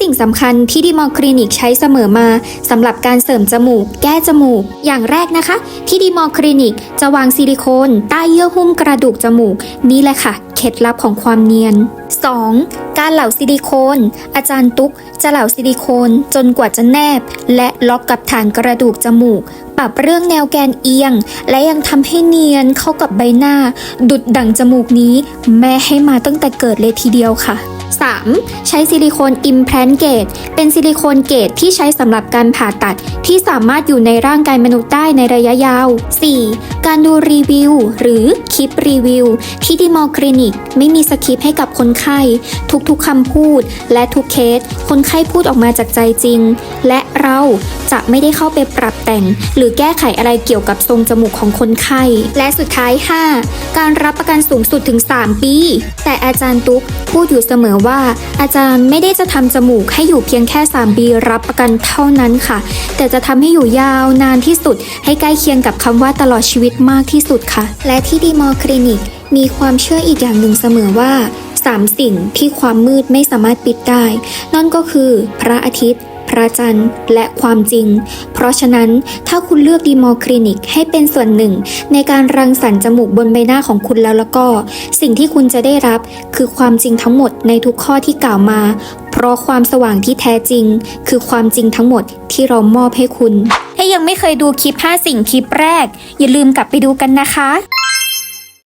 สิ่งสำคัญที่ดีมอคลินิกใช้เสมอมาสำหรับการเสริมจมูก แก้จมูก อย่างแรกนะคะ ที่ดีมอคลินิกจะวางซิลิโคนใต้เยื่อหุ้มกระดูกจมูก นี่แหละค่ะ เคล็ดลับของความเนียน 2. การเหลาซิลิโคน อาจารย์ตุ๊กจะเหลาซิลิโคนจนกว่าจะแนบ และล็อกกับฐานกระดูกจมูก ปรับเรื่องแนวแกนเอียง และยังทำให้เนียนเข้ากับใบหน้า ดุดดั่งจมูกนี้ แม่ให้มาตั้งแต่เกิดเลยทีเดียวค่ะ 3. ใช้ซิลิโคนอิมแพลนเกตเป็นซิลิโคนเกตที่ใช้สำหรับการผ่าตัดที่สามารถอยู่ในร่างกายมนุษย์ได้ในระยะยาว 4. การดูรีวิว หรือคลิปรีวิว ที่ดีมอลคลินิก ไม่มีสคริปต์ให้กับคนไข้ ทุกๆคำพูด และทุกเคส คนไข้พูดออกมาจากใจจริง และเราจะไม่ได้เข้าไปปรับแต่ง หรือแก้ไขอะไรเกี่ยวกับทรงจมูกของคนไข้ และสุดท้าย 5. การรับประกันสูงสุดถึง 3 ปี แต่อาจารย์ตุ๊กพูดอยู่เสมอว่า อาจารย์ไม่ได้จะทำจมูกให้อยู่เพียงแค่ 3 ปีรับประกันเท่านั้นค่ะ แต่จะทำให้อยู่ยาวนานที่สุดให้ใกล้เคียงกับคำว่าตลอดชีวิตมากที่สุดค่ะ และที่ดีมอคลินิก มีความเชื่ออีกอย่างหนึ่งเสมอว่าสามสิ่งที่ความมืดไม่สามารถปิดได้ นั่นก็คือพระอาทิตย์พระจันทร์และความจริง เพราะฉะนั้นถ้าคุณเลือกดีมอคลินิกให้เป็นส่วนหนึ่ง ในการรังสรรค์จมูกบนใบหน้าของคุณแล้วแล้วก็ สิ่งที่คุณจะได้รับคือความจริงทั้งหมดในทุกข้อที่กล่าวมา เพราะความสว่างที่แท้จริง คือความจริงทั้งหมดที่เรามอบให้คุณ ถ้ายังไม่เคยดูคลิป 5 สิ่งคลิปแรก อย่าลืมกลับไปดูกันนะคะ